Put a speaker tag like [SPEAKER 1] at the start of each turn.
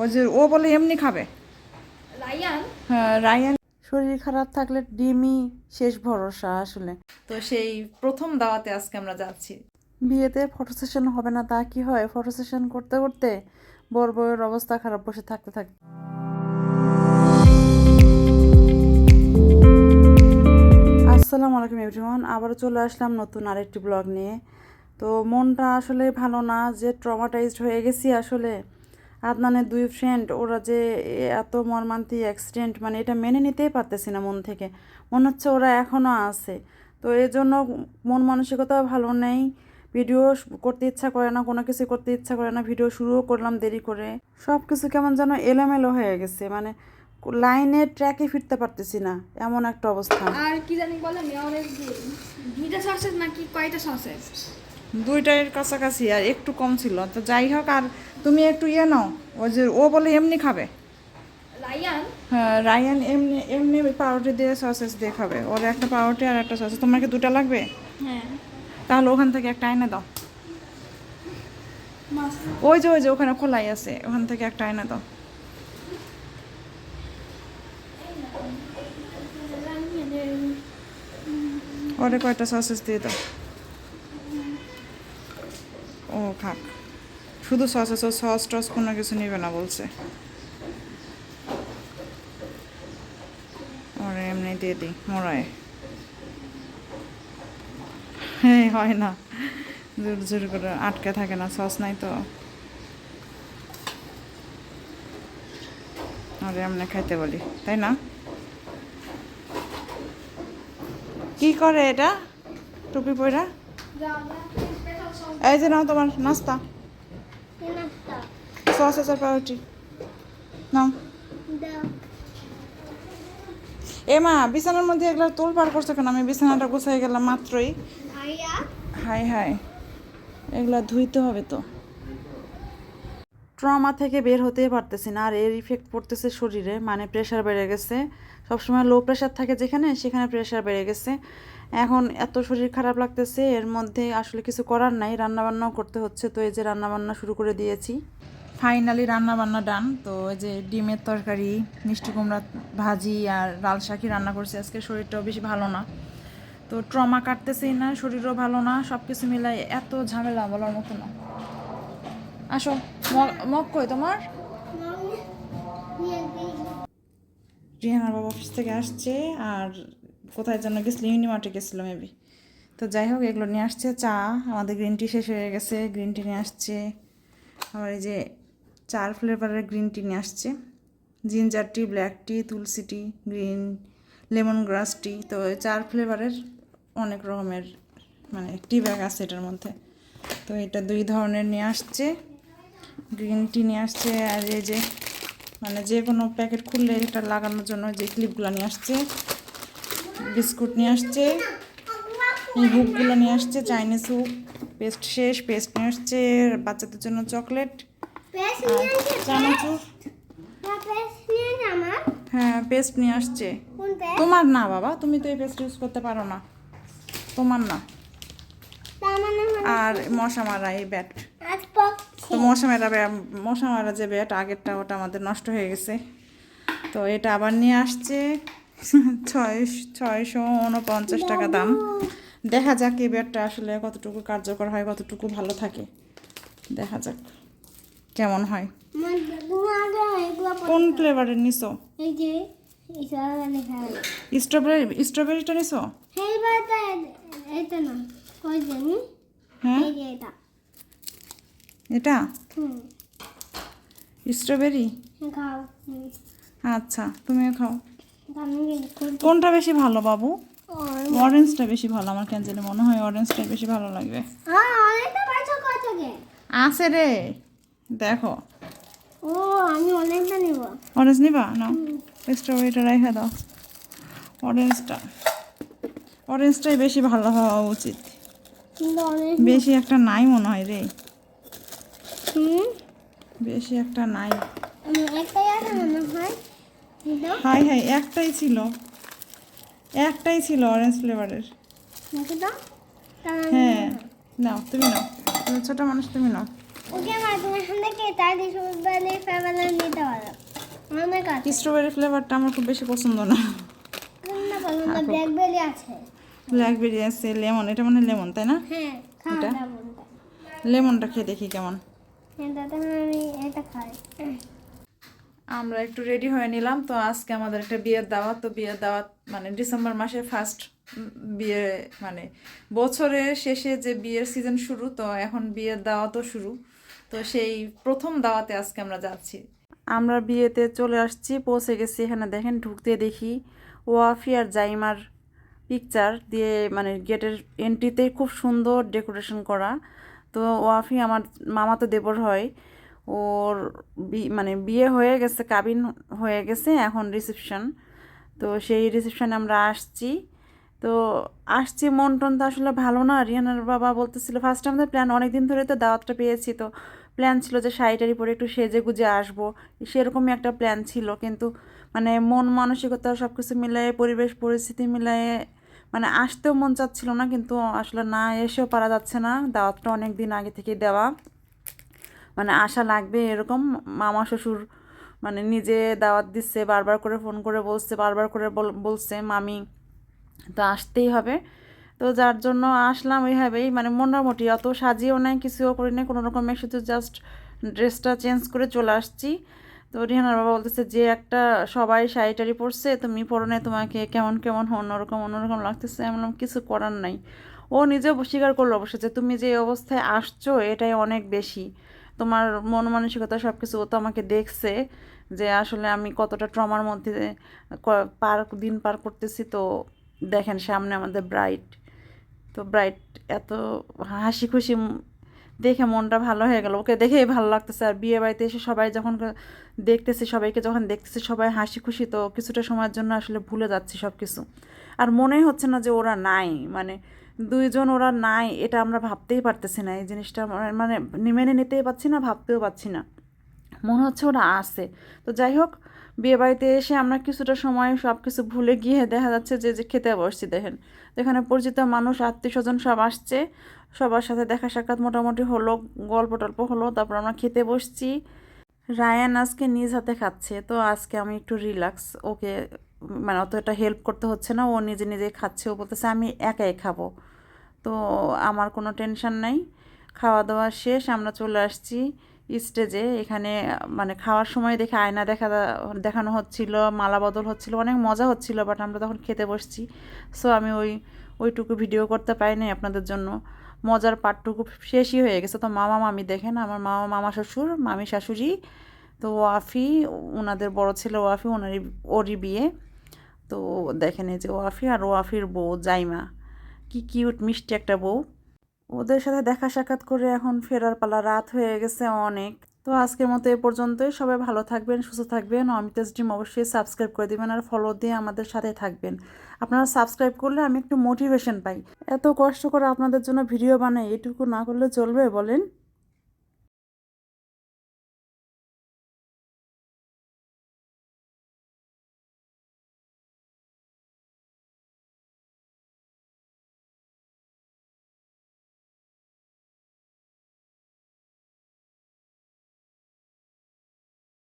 [SPEAKER 1] ও যে ও বলে এমনি খাবে।
[SPEAKER 2] রায়ান?
[SPEAKER 1] হ্যাঁ রায়ান। শরীর খারাপ থাকলে ডিমই শেষ ভরসা আসলে। তো সেই প্রথম দাওয়াতে আজকে আমরা যাচ্ছি। বিয়েতে ফটো সেশন হবে না তা কি হয়? ফটো সেশন করতে করতে বর বউয়ের অবস্থা খারাপ বসে থাকতে থাকতে। আসসালামু আলাইকুম এভরিওয়ান আবারও চলে আসলাম নতুন আরেকটি ব্লগ নিয়ে। তো মনটা আসলে ভালো না যে ট্রমাটাইজড হয়ে গেছি আসলে। আদনানের দুই ফ্রেন্ড ওরা যে এত মর্মান্তিক অ্যাক্সিডেন্ট মানে এটা মেনে নিতেই পারতেছি না মন থেকে। মনে হচ্ছে ওরা এখনও আছে। তো এর জন্য মন মানসিকতাও ভালো নেই। ভিডিও করতে ইচ্ছা করে না, কোনো কিছু করতে ইচ্ছা করে না ভিডিও শুরুও করলাম দেরি করে। সব কিছু কেমন যেন এলোমেলো হয়ে গেছে মানে লাইনে ট্র্যাকে ফিরতে পারতেছি না, এমন একটা অবস্থা।
[SPEAKER 2] আর কি জানি বলে নাকি কয়টা
[SPEAKER 1] দুইটার কাছাকাছি আর একটু কম ছিল। তো যাই হোক আর তুমি একটু ইয়ে নাও ও যে ও বলে এমনি খাবে।
[SPEAKER 2] রায়ান
[SPEAKER 1] হ্যাঁ রায়ান এমনি এমনি পাউরুটি দিয়ে সসেস দিয়ে খাবে। ওর একটা পাউরুটি আর একটা সসেস তোমার কি দুটা লাগবে?
[SPEAKER 2] হ্যাঁ।
[SPEAKER 1] তাহলে ওখান থেকে একটা এনে দাও। ওই যে ওই যে ওখানে খোলাই আছে। ওখান থেকে একটা এনে দাও। ওরে কয়টা সসেস দিয়ে দাও ও খাক শুধু সস আছে, সস, টস কোনো কিছু নেবে না বলছে। ওরে, এমনি দিয়ে দিই মোড়ায় হ্যাঁ হয় না। জোর জোর করে আটকে থাকে না, সস নাই তো। আরে, এমনি খাইতে বলি, তাই না? কি করে এটা? টুপি পয়রা এই যে নাও তোমার নাস্তা। সস আছে পাউরুটি। নাও। এ মা বিছানার মধ্যে এগুলো তোল পার করছ কেন? আমি বিছানাটা গুছাই গেলাম মাত্রই। Hi hi. এগুলা ধুইতে হবে তো। ট্রমা থেকে বের হতেই পারতেছি না আর এর ইফেক্ট পড়তেছে শরীরে মানে প্রেশার বেড়ে গেছে। সবসময় লো প্রেশার থাকে যেখানে সেখানে প্রেশার বেড়ে গেছে। এখন এত শরীর খারাপ লাগতেছে এর মধ্যে আসলে কিছু করার নাই রান্নাবান্নাও করতে হচ্ছে। তো এই যে রান্নাবান্না শুরু করে দিয়েছি। ফাইনালি রান্নাবান্না ডান তো এই যে ডিমের তরকারি মিষ্টি কুমড়া ভাজি আর লাল শাকি রান্না করছি। আজকে শরীরটাও বেশি ভালো না। তো ট্রমা কাটতেছেই না শরীরও ভালো না সব কিছু মিলাই এত ঝামেলা বলার মতো না। আসো ম- মগ কই তোমার? রিহানার বাবা অফিস থেকে আসছে আর কোথায় যেন গেছিল, ইউনিমার্টে গেছিল মেবি তো যাই হোক, এগুলো নিয়ে আসছে চা, আমাদের গ্রিন টি শেষ হয়ে গেছে গ্রিন টি নিয়ে আসছে। আবার এই যে চার ফ্লেভারের গ্রিন টি নিয়ে আসছে। Ginger tea black tea tulsi tea green lemongrass tea তো চার ফ্লেভারের অনেক রকমের মানে টি ব্যাগ আছে এটার মধ্যে। তো এটা দুই ধরনের নিয়ে আসছে। গ্রিন টি নিয়ে আসছে, আর এই যে মানে যে কোনো প্যাকেট খুললে এটা লাগানোর জন্য যে ক্লিপগুলো নিয়ে আসছে বিস্কুট নিয়ে আসছে হুকগুলো নিয়ে আসছে চাইনিজ হুক পেস্ট শেষ পেস্ট নিয়ে আসছে বাচ্চাদের জন্য চকলেট চানাচুর। হ্যাঁ পেস্ট নিয়ে আসছে তোমার না বাবা তুমি তো এই পেস্ট ইউজ করতে পারো না। তোমার না। আর মশা মারা এই ব্যাট। তো মশা মারা মশা মারা যে ব্যাট আগেরটা ওটা আমাদের নষ্ট হয়ে গেছে। তো এটা আবার নিয়ে আসছে। ছয় ছয়শো উনপঞ্চাশ টাকা দাম। দেখা যাক এই ব্যাটটা আসলে কতটুকু কার্যকর হয় কতটুকু ভালো থাকে। দেখা যাক কেমন হয়। কোন ফ্লেভারের নিছো? স্ট্রবেরি স্ট্রবেরিটা নিছো? হ্যাঁ?
[SPEAKER 3] এটা।
[SPEAKER 1] স্ট্রবেরি
[SPEAKER 3] খাও
[SPEAKER 1] আচ্ছা তুমিও খাও। কোনটা বেশি ভালো বাবু? অরেঞ্জটা বেশি ভালো আমার কেন জানি মনে হয় অরেঞ্জটাই বেশি ভালো লাগবে।
[SPEAKER 3] হ্যাঁ
[SPEAKER 1] আছে রে দেখো।
[SPEAKER 3] ও আমি অনেকটা নিব।
[SPEAKER 1] অরেঞ্জ নিবা? না। স্ট্রবেরিটা রেখে দাও। অরেঞ্জটা অরেঞ্জটাই বেশি ভালো হওয়া উচিত। বেশি একটা নাই মনে হয় রে।
[SPEAKER 3] হুম।
[SPEAKER 1] বেশি একটা নাই।
[SPEAKER 3] একটাই আছে মনে হয়।
[SPEAKER 1] হাই হাই একটাই ছিল। একটাই ছিল অরেঞ্জ ফ্লেভারের
[SPEAKER 3] দেখো
[SPEAKER 1] হ্যাঁ। নাও তুমি নাও। তুমি ছোটো মানুষ তুমি নাও।
[SPEAKER 3] ওকে মা তুমি নিতে পারো
[SPEAKER 1] স্ট্রবেরি ফ্লেভারটা আমার খুব বেশি পছন্দ না।
[SPEAKER 3] ব্ল্যাকবেরি আছে।
[SPEAKER 1] ব্ল্যাকবেরি আছে লেমন এটা মানে লেমন তাই না?
[SPEAKER 3] হ্যাঁ
[SPEAKER 1] এটা? লেমনটা খেয়ে দেখি কেমন।
[SPEAKER 3] এটাতে আমি এটা খাই।
[SPEAKER 1] আমরা একটু রেডি হয়ে নিলাম। তো আজকে আমাদের একটা বিয়ের দাওয়াত। তো বিয়ের দাওয়াত মানে ডিসেম্বর মাসের ফার্স্ট বিয়ে মানে বছরের শেষে যে বিয়ের সিজন শুরু, তো এখন বিয়ের দাওয়াতও শুরু। তো সেই প্রথম দাওয়াতে আজকে আমরা যাচ্ছি। আমরা বিয়েতে চলে আসছি, পৌঁছে গেছি এখানে দেখেন, ঢুকতে দেখি ওয়াফি আর জাইমার পিকচার দিয়ে মানে গেটের এন্ট্রিতে খুব সুন্দর ডেকোরেশন করা। তো ওয়াফি আমার মামা তো দেবর হয়। ওর মানে বিয়ে হয়ে গেছে, কাবিন হয়ে গেছে এখন রিসেপশন তো সেই রিসেপশনে আমরা আসছি। তো আসছি মন টন তো আসলে ভালো না। রিয়ানার বাবা বলতেছিল ফার্স্ট আমাদের প্ল্যান অনেক দিন ধরে তো দাওয়াতটা পেয়েছি তো। প্ল্যান ছিল যে শাড়িটারি পরে একটু সেজে গুজে আসব। সেরকমই একটা প্ল্যান ছিল। কিন্তু মানে মন মানসিকতা সব কিছু মিলিয়ে, পরিবেশ পরিস্থিতি মিলিয়ে মানে আসতেও মন চাচ্ছিল না। কিন্তু আসলে না এসেও পারা যাচ্ছে না। দাওয়াতটা অনেক দিন আগে থেকেই দেওয়া। মানে আশা লাগবে এরকম মামা শ্বশুর মানে নিজে দাওয়াত দিচ্ছে, বারবার করে ফোন করে বলছে, বারবার করে বল- বলছে, মামি, তো আসতেই হবে। তো যার জন্য আসলাম ওইভাবেই মানে মোটামুটি অত সাজিয়েও নাই, কিছুও করি নাই, কোনো রকমের শুধু জাস্ট ড্রেসটা চেঞ্জ করে চলে আসছি। তো রিহানার বাবা বলতেছে, যে একটা সবাই শাড়ি টাড়ি পরছে, তুমি পরো নাই, তোমাকে কেমন কেমন অন্যরকম অন্যরকম লাগতেছে। বললাম, কিছু করার নাই। ও নিজেও স্বীকার করল অবশ্য যে, তুমি যে অবস্থায় আসছো, এটাই অনেক বেশি। তোমার মন মানসিকতা সব কিছু ও তো আমাকে দেখছে যে আসলে আমি কতটা ট্রমার মধ্যে পার, দিন পার করতেছি তো দেখেন সামনে আমাদের ব্রাইট তো ব্রাইট এত হাসি খুশি দেখে মনটা ভালো হয়ে গেল। ওকে দেখেই ভালো লাগতেছে। আর বিয়ে বাড়িতে এসে সবাই যখন দেখতেছি, সবাইকে যখন দেখতেছি, সবাই হাসি খুশি তো কিছুটা সময়ের জন্য আসলে ভুলে যাচ্ছি সব কিছু আর মনে হচ্ছে না যে ওরা নাই। মানে দুইজন ওরা নাই, এটা আমরা ভাবতেই পারতেছি না। এই জিনিসটা মানে- মানে নিতেই পারছি না, ভাবতেও পারছি না। মনে হচ্ছে ওরা আসে তো যাই হোক, বিয়ে বাড়িতে এসে আমরা কিছুটা সময় সব কিছু ভুলে গিয়ে দেখা যাচ্ছে যে যে খেতে বসছি, দেখেন। এখানে পরিচিত মানুষ আত্মীয় স্বজন সব আসছে। সবার সাথে দেখা সাক্ষাৎ মোটামুটি হলো, গল্প টল্প হলো, তারপর আমরা খেতে বসছি। রায়ান আজকে নিজ হাতে খাচ্ছে, তো আজকে আমি একটু রিল্যাক্স, ওকে মানে অত এটা হেল্প করতে হচ্ছে না, ও নিজে নিজে খাচ্ছে। ও বলতেছে, আমি একাই খাব। তো আমার কোনো টেনশন নাই। খাওয়া দাওয়া শেষ, আমরা চলে আসছি স্টেজে। এখানে মানে খাওয়ার সময় দেখে আয়না দেখা দেখানো হচ্ছিল, মালা বদল হচ্ছিল, অনেক মজা হচ্ছিল বাট আমরা তখন খেতে বসছি। সো আমি ওই, ওইটুকু ভিডিও করতে পারিনি আপনাদের জন্য। মজার পার্টটুকু শেষই হয়ে গেছে। তো মামা মামি দেখেন, আমার মামা মামা শ্বশুর, মামি শাশুড়ি, তো ওয়াফি ওনাদের বড় ছেলে ওয়াফি ওনারই ওরই বিয়ে। তো দেখেন এই যে ওয়াফি আর ওয়াফির বউ জাইমা। কি কিউট মিষ্টি একটা বউ। ওদের সাথে দেখা সাক্ষাৎ করে এখন ফেরার পালা রাত হয়ে গেছে অনেক। তো আজকের মতো এ পর্যন্তই। সবাই ভালো থাকবেন, সুস্থ থাকবেন। অমিতাস ডিম অবশ্যই সাবস্ক্রাইব করে দেবেন আর ফলো দিয়ে আমাদের সাথে থাকবেন। আপনারা সাবস্ক্রাইব করলে আমি একটু মোটিভেশন পাই। এত কষ্ট করে আপনাদের জন্য ভিডিও বানাই, এটুকু না করলে চলবে বলেন।